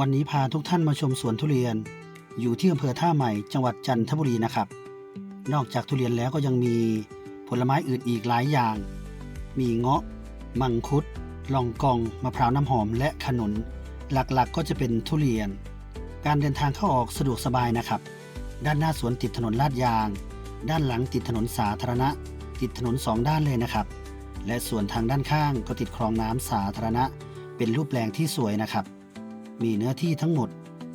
วันนี้พาทุกท่านมาชมสวนทุเรียน อยู่ที่อำเภอท่าใหม่จังหวัดจันทบุรีนะครับ นอกจากทุเรียนแล้วก็ยังมีผลไม้อื่นอีกหลายอย่าง มีเงาะ มังคุด ลองกองมะพร้าวน้ำหอมและขนุน หลักๆก็จะเป็นทุเรียน การเดินทางเข้าออกสะดวกสบายนะครับ ด้านหน้าสวนติดถนนลาดยาง ด้านหลังติดถนนสาธารณะ ติดถนนสองด้านเลยนะครับ และส่วนทางด้านข้างก็ติดคลองน้ำสาธารณะ เป็นรูปแปลงที่สวยนะครับ มีเนื้อที่ทั้งหมด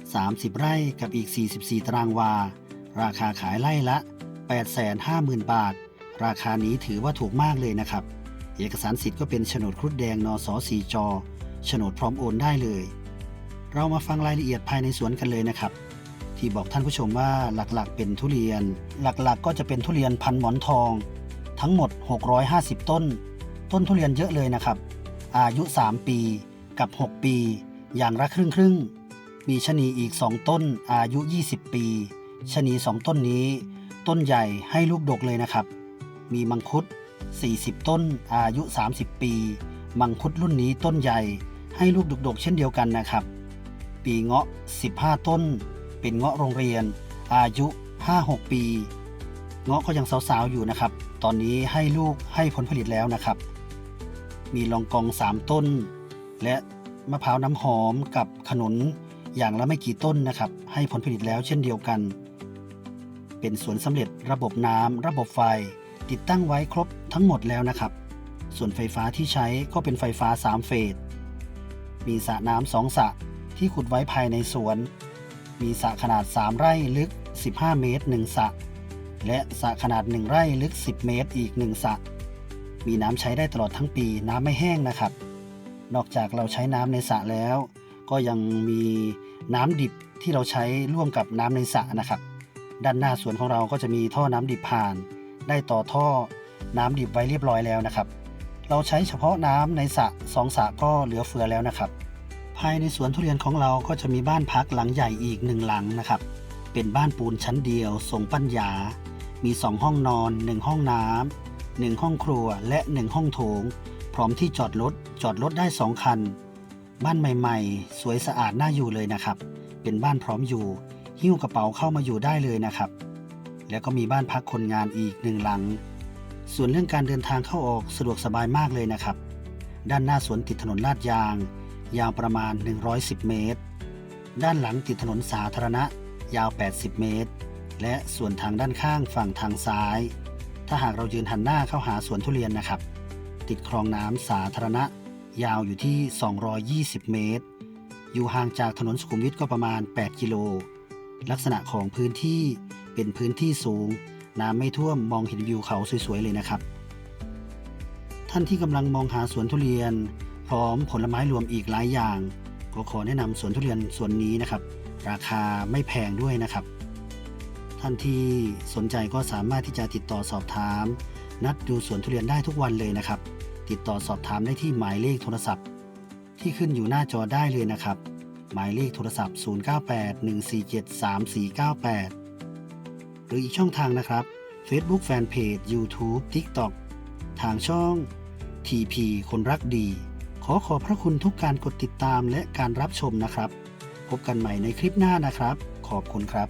30 ไร่กับอีก 44 ตารางวา ราคาขายไร่ละ 850,000 บาท ราคานี้ถือว่าถูกมากเลยนะครับ เอกสารสิทธิ์ก็เป็นโฉนดครุฑแดงนสสีจอโฉนดพร้อมโอนได้เลย เรามาฟังรายละเอียดภายในสวนกันเลยนะครับ ที่บอกท่านผู้ชมว่าหลักๆ เป็นทุเรียน หลักๆ ก็จะเป็นทุเรียนพันหมอนทอง ทั้งหมด 650 ต้น ต้นทุเรียนเยอะเลยนะครับ อายุ 3 ปีกับ 6 ปี อย่างละครึ่งครึ่งมีชะนีอีก2ต้นอายุ 20 ปีชะนี2ต้นนี้ ต้นใหญ่ให้ลูกดกเลยนะครับ มีมังคุด 40 ต้นอายุ 30 ปี มังคุดรุ่นนี้ต้นใหญ่ให้ลูกดกๆ เช่นเดียวกันนะครับ ปีเงาะ 15 ต้น เป็นเงาะโรงเรียน อายุ 5-6 ปี เงาะก็ยังสาวๆอยู่นะครับ ตอนนี้ให้ลูกให้ผลผลิตแล้วนะครับ มีลองกอง 3 ต้น และ มะพร้าวน้ำหอมกับขนุนอย่างละไม่กี่ต้นนะครับ ให้ผลผลิตแล้วเช่นเดียวกัน เป็นสวนสำเร็จระบบน้ำระบบไฟ ติดตั้งไว้ครบทั้งหมดแล้วนะครับ ส่วนไฟฟ้าที่ใช้ก็เป็นไฟฟ้า 3 เฟส มีสระน้ำสองสระที่ขุดไว้ภายในสวน มีสระขนาด 3 ไร่ลึก 15 เมตร1สระและสระขนาด 1 ไร่ลึก 10 เมตรอีก1สระมีน้ำใช้ได้ตลอดทั้งปีน้ำไม่แห้งนะครับ นอกจากเราใช้น้ำในสระแล้ว ก็ยังมีน้ำดิบที่เราใช้ร่วมกับน้ำในสระนะครับ ด้านหน้าสวนของเราก็จะมีท่อน้ำดิบผ่าน ได้ต่อท่อน้ำดิบไว้เรียบร้อยแล้วนะครับ เราใช้เฉพาะน้ำในสระสองสระก็เหลือเฟือแล้วนะครับ ภายในสวนทุเรียนของเราก็จะมีบ้านพักหลังใหญ่อีกหนึ่งหลังนะครับ เป็นบ้านปูนชั้นเดียวทรงปัญญา มีสองห้องนอนหนึ่งห้องน้ำหนึ่งห้องครัวและหนึ่งห้องโถง ร้อมที่จอดรถจอดรถได้สองคัน บ้านใหม่ ๆ สวยสะอาดน่าอยู่เลยนะครับ เป็นบ้านพร้อมอยู่ หิ้วกระเป๋าเข้ามาอยู่ได้เลยนะครับ แล้วก็มีบ้านพักคนงานอีกหนึ่งหลัง ส่วนเรื่องการเดินทางเข้าออกสะดวกสบายมากเลยนะครับ ด้านหน้าสวนติดถนนลาดยาง ยาวประมาณ 110 เมตร ด้านหลังติดถนนสาธารณะ ยาว 80 เมตร และส่วนทางด้านข้างฝั่งทางซ้าย ถ้าหากเรายืนหันหน้าเข้าหาสวนทุเรียนนะครับ ติดคลองน้ำสาธารณะ ยาวอยู่ที่ 220 เมตร อยู่ห่างจากถนนสุขุมวิทก็ประมาณ 8 กิโล ลักษณะของพื้นที่เป็นพื้นที่สูง น้ำไม่ท่วมมองเห็นวิวเขาสวยๆเลยนะครับ ท่านที่กำลังมองหาสวนทุเรียน พร้อมผลไม้รวมอีกหลายอย่าง ก็ขอแนะนำสวนทุเรียนสวนนี้นะครับ ราคาไม่แพงด้วยนะครับ ท่านที่สนใจก็สามารถที่จะติดต่อสอบถาม นัดดูสวนทุเรียนได้ทุกวันเลยนะครับ ติดต่อสอบถามได้ที่หมายเลขโทรศัพท์ ที่ขึ้นอยู่หน้าจอได้เลยนะครับ หมายเลขโทรศัพท์ 0981473498 หรืออีกช่องทางนะครับ Facebook Fanpage YouTube TikTok ทางช่อง TP คนรักดี ขอขอบพระคุณทุกการกดติดตามและการรับชมนะครับ พบกันใหม่ในคลิปหน้านะครับ ขอบคุณครับ